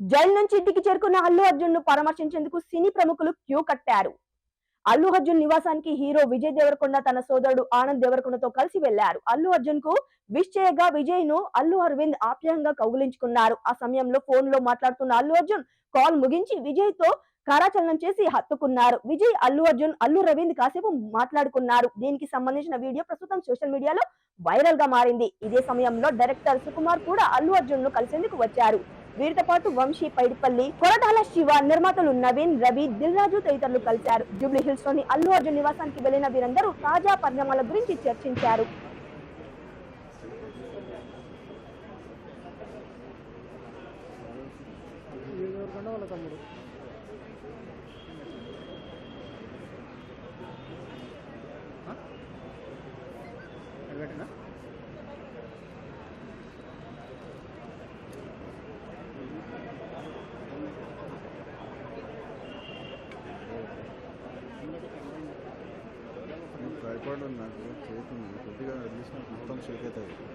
Jail నుంచి ఇంటికి చేరుకున్న అల్లు అర్జున్ను పరామర్శించేందుకు సినీ ప్రముఖులు క్యూ కట్టారు. అల్లు అర్జున్ నివాసానికి హీరో విజయ్ దేవరకొండ తన సోదరుడు ఆనంద్ దేవరకొండతో కలిసి వెళ్ళారు. అల్లు అర్జున్కు విష్ చేయగా విజయ్ను అల్లు అరవింద్ ఆప్యాయంగా కౌగులించుకున్నారు. ఆ సమయంలో ఫోన్లో మాట్లాడుతున్న అల్లు అర్జున్ కాల్ ముగించి విజయ్తో కారాచలనం చేసి హత్తుకున్నారు. విజయ్ అల్లు అర్జున్ అల్లు రవీంద్ కాసేపు మాట్లాడుకున్నారు. దీనికి సంబంధించిన వీడియో ప్రస్తుతం సోషల్ మీడియాలో వైరల్గా మారింది. ఇదే సమయంలో డైరెక్టర్ సుకుమార్ కూడా అల్లు అర్జున్ను కలిసేందుకు వచ్చారు. వీరితో పాటు వంశీ పైడిపల్లి కొరటాల శివ నిర్మాతలు నవీన్ రవి దిల్ రాజు తదితరులు కలిశారు. జూబ్లీ హిల్స్లోని అల్లు అర్జున్ నివాసానికి వెళ్ళిన వీరందరూ తాజా పరిణామాల గురించి చర్చించారు. ఎవరికంటే రికార్డు తమ్ముడు నాకు చేతుంది కొద్దిగా రిలీజ్ మొత్తం షేక్ అవుతుంది